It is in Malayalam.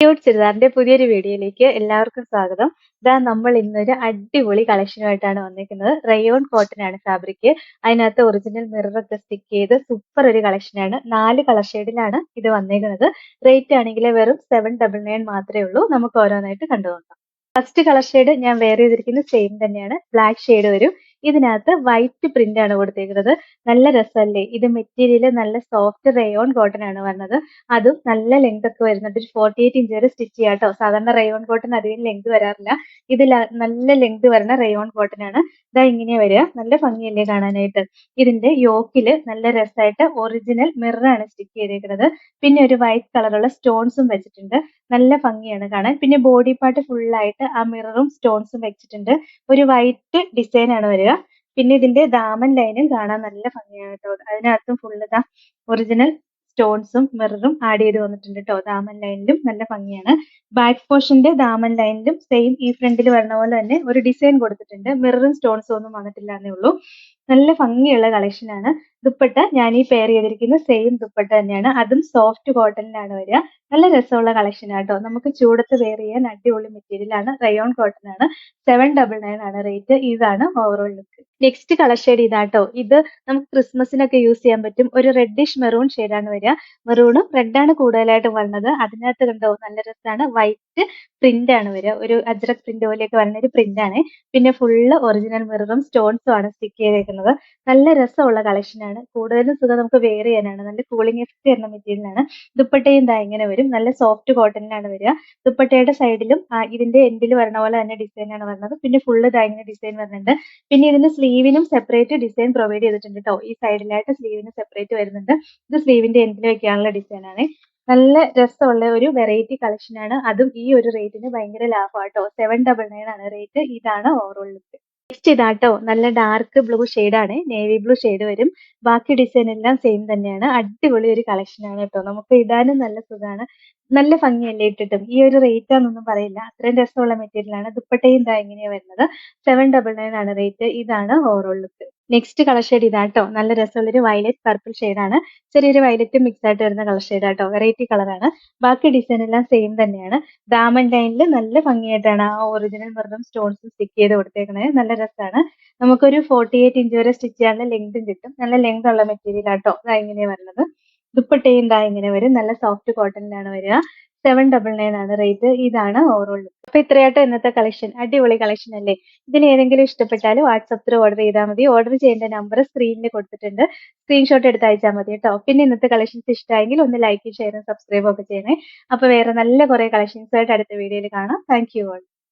ക്യൂട്ട് ചുരിദാറിന്റെ പുതിയൊരു വീഡിയോയിലേക്ക് എല്ലാവർക്കും സ്വാഗതം. ഇതാ നമ്മൾ ഇന്നൊരു അടിപൊളി കളക്ഷനുമായിട്ടാണ് വന്നിരിക്കുന്നത്. റയോൺ കോട്ടൺ ആണ് ഫാബ്രിക് അതിനകത്ത് ഒറിജിനൽ മിററൊക്കെ സ്റ്റിക്ക് ചെയ്ത് സൂപ്പർ ഒരു കളക്ഷനാണ് നാല് കളർ ഷെയ്ഡിലാണ് ഇത് വന്നിരിക്കുന്നത്. റേറ്റ് ആണെങ്കിൽ വെറും സെവൻ ഡബിൾ നയൻ മാത്രമേ ഉള്ളൂ. നമുക്ക് ഓരോന്നായിട്ട് കണ്ടുപോകാം ഫസ്റ്റ് കളർ ഷെയ്ഡ് ഞാൻ വെയർ ചെയ്തിരിക്കുന്നത് സെയിം തന്നെയാണ്. ബ്ലാക്ക് ഷെയ്ഡ് വരും. ഇതിനകത്ത് വൈറ്റ് പ്രിന്റ് ആണ് കൊടുത്തേക്കുന്നത്. നല്ല രസമല്ലേ? ഇത് മെറ്റീരിയൽ നല്ല സോഫ്റ്റ് റയോൺ കോട്ടൺ ആണ് വന്നത്. അതും നല്ല ലെങ്ത് ഒക്കെ വരുന്നുണ്ട്. ഒരു ഫോർട്ടി എയ്റ്റ് ഇഞ്ച് വരെ സ്റ്റിച്ച് ചെയ്യാം കേട്ടോ. സാധാരണ റയോൺ കോട്ടൺ അധികം ലെങ്ത് വരാറില്ല. ഇത് നല്ല ലെങ്ത് വരുന്ന റയോൺ കോട്ടൺ ആണ്. ഇതാ ഇങ്ങനെയാ വരിക. നല്ല ഭംഗിയല്ലേ കാണാനായിട്ട്. ഇതിന്റെ യോക്കിൽ നല്ല രസമായിട്ട് ഒറിജിനൽ മിററാണ് സ്റ്റിക്ക് ചെയ്തേക്കുന്നത്. പിന്നെ ഒരു വൈറ്റ് കളറുള്ള സ്റ്റോൺസും വെച്ചിട്ടുണ്ട്. നല്ല ഭംഗിയാണ് കാണാൻ. പിന്നെ ബോഡി പാർട്ട് ഫുള്ളായിട്ട് ആ മിററും സ്റ്റോൺസും വെച്ചിട്ടുണ്ട്. ഒരു വൈറ്റ് ഡിസൈൻ ആണ് വരിക. പിന്നെ ഇതിന്റെ ദാമൻ ലൈനും കാണാൻ നല്ല ഭംഗിയാണ് കേട്ടോ അതിനകത്തും ഫുള്ള് ഇതാ ഒറിജിനൽ സ്റ്റോൺസും മിററും ആഡ് ചെയ്ത് വന്നിട്ടുണ്ട് കേട്ടോ ദാമൻ ലൈനിലും നല്ല ഭംഗിയാണ്. ബാക്ക് പോർഷന്റെ ദാമൻ ലൈനിലും സെയിം ഈ ഫ്രണ്ടിൽ വരുന്ന പോലെ തന്നെ ഒരു ഡിസൈൻ കൊടുത്തിട്ടുണ്ട്. മിററും സ്റ്റോൺസും ഒന്നും വന്നിട്ടില്ല എന്നേ ഉള്ളൂ. നല്ല ഭംഗിയുള്ള കളക്ഷൻ ആണ്. ദുപ്പട്ട ഞാൻ ഈ പെയർ ചെയ്തിരിക്കുന്ന സെയിം ദുപ്പട്ട തന്നെയാണ്. അതും സോഫ്റ്റ് കോട്ടണിലാണ് വരിക. നല്ല രസമുള്ള കളക്ഷൻ ആട്ടോ നമുക്ക് ചൂടത്ത് വെയർ ചെയ്യാൻ അടിപൊളി മെറ്റീരിയൽ ആണ്. റയോൺ കോട്ടൺ ആണ്. സെവൻ ഡബിൾ നയൻ ആണ് റേറ്റ് ഇതാണ് overall look next colour shade ഇതാട്ടോ ഇത് നമുക്ക് ക്രിസ്മസിനൊക്കെ യൂസ് ചെയ്യാൻ പറ്റും. ഒരു റെഡിഷ് മെറൂൺ ആണ് വരിക. മെറൂണും റെഡാണ് കൂടുതലായിട്ട് വരുന്നത് അതിനകത്ത് കണ്ടോ നല്ല രസമാണ്. വൈറ്റ് പ്രിന്റ് ആണ് വരിക. ഒരു അജ്രക് പ്രിന്റ് പോലെയൊക്കെ വരുന്ന ഒരു പ്രിന്റ് ആണ്. പിന്നെ ഫുള്ള് ഒറിജിനൽ മിററും സ്റ്റോൺസും ആണ് സ്റ്റിക്ക് ചെയ്തേക്കുന്നത്. നല്ല രസമുള്ള ആണ്. കൂടുതലും സുഖം നമുക്ക് വെയർ ചെയ്യാനാണ്. നല്ല കൂളിംഗ് എഫക്ട് വരുന്ന മെറ്റീരിയലാണ് ദുപ്പട്ടയും ഇതാ ഇങ്ങനെ വരും. നല്ല സോഫ്റ്റ് കോട്ടണിലാണ് വരിക. ദുപ്പട്ടയുടെ സൈഡിലും ഇതിന്റെ എൻഡിൽ വരണ പോലെ തന്നെ ഡിസൈൻ ആണ് വരുന്നത് പിന്നെ ഫുള്ള് ഇതാ ഇങ്ങനെ ഡിസൈൻ വരുന്നുണ്ട്. പിന്നെ ഇതിന് സ്ലീവിനും സെപ്പറേറ്റ് ഡിസൈൻ പ്രൊവൈഡ് ചെയ്തിട്ടുണ്ട് കേട്ടോ ഈ സൈഡിലായിട്ട് സ്ലീവിന് സെപ്പറേറ്റ് വരുന്നുണ്ട്. ഇത് സ്ലീവിന്റെ എൻഡിൽ വെക്കാനുള്ള ഡിസൈനാണ് നല്ല രസമുള്ള ഒരു വെറൈറ്റി കളക്ഷൻ ആണ്. അതും ഈ ഒരു റേറ്റിന് ഭയങ്കര ലാഭമാട്ടോ സെവൻ ഡബിൾ നയൻ ആണ് റേറ്റ് ഇതാണ് ഓവറോൾ ലുക്ക് നെക്സ്റ്റ് ഇതാട്ടോ നല്ല ഡാർക്ക് ബ്ലൂ ആണ്. നേവി ബ്ലൂ ഷെയ്ഡ് വരും. ബാക്കി ഡിസൈൻ എല്ലാം സെയിം തന്നെയാണ്. അടിപൊളി ഒരു കളക്ഷൻ ആണ് കേട്ടോ. നമുക്ക് ഇടാനും നല്ല സുഖമാണ് നല്ല ഭംഗിയല്ലേ ഇട്ടിട്ടും. ഈ ഒരു റേറ്റ് ആണെന്നൊന്നും പറയില്ല. അത്രയും രസമുള്ള മെറ്റീരിയൽ ആണ്. ദുപ്പട്ടയും ഇതാ ഇങ്ങനെയാണ് വരുന്നത്. സെവൻ ഡബിൾ നയൻ ആണ് റേറ്റ് ഇതാണ് overall look next colour shade ഇതാട്ടോ. നല്ല രസമുള്ള ഒരു വയലറ്റ് പർപ്പിൾ ആണ്. ചെറിയൊരു വയലറ്റ് മിക്സ് ആയിട്ട് വരുന്ന കളർ ഷെയ്ഡ് ആട്ടോ. വെറൈറ്റി കളറാണ് ബാക്കി ഡിസൈൻ എല്ലാം സെയിം തന്നെയാണ്. ഡാമൺ ലൈനിൽ നല്ല ഭംഗിയായിട്ടാണ് ആ ഒറിജിനൽ മിററും സ്റ്റോൺസ് സ്റ്റിക്ക് ചെയ്ത് കൊടുത്തേക്കുന്നത് നല്ല രസമാണ് നമുക്കൊരു ഫോർട്ടി എയ്റ്റ് ഇഞ്ച് വരെ സ്റ്റിച്ച് ചെയ്യാനുള്ള ലെങ്തും കിട്ടും. നല്ല ലെങ്ത് ഉള്ള മെറ്റീരിയൽ ആട്ടോ. ഇങ്ങനെ വരുന്നത്. ദുപ്പട്ടയും ഇങ്ങനെ വരും. നല്ല സോഫ്റ്റ് കോട്ടണിലാണ് വരിക. സെവൻ ഡബിൾ നയൻ ആണ് റേറ്റ് ഇതാണ് ഓവറോൾ അപ്പൊ ഇത്രയായിട്ട് ഇന്നത്തെ കളക്ഷൻ അടിപൊളി കളക്ഷൻ അല്ലേ? ഇതിൽ ഏതെങ്കിലും ഇഷ്ടപ്പെട്ടാൽ വാട്സപ്പിൽ ഓർഡർ ചെയ്താൽ മതി. ഓർഡർ ചെയ്യേണ്ട നമ്പർ സ്ക്രീനിൽ കൊടുത്തിട്ടുണ്ട്. സ്ക്രീൻഷോട്ട് എടുത്ത് അയച്ചാൽ മതി കേട്ടോ. പിന്നെ ഇന്നത്തെ കളക്ഷൻസ് ഇഷ്ടമായെങ്കിൽ ഒന്ന് ലൈക്കും ഷെയറും സബ്സ്ക്രൈബും ഒക്കെ ചെയ്യണേ. അപ്പൊ വേറെ നല്ല കുറെ കളക്ഷൻസ് ആയിട്ട് അടുത്ത വീഡിയോയിൽ കാണാം. Thank you all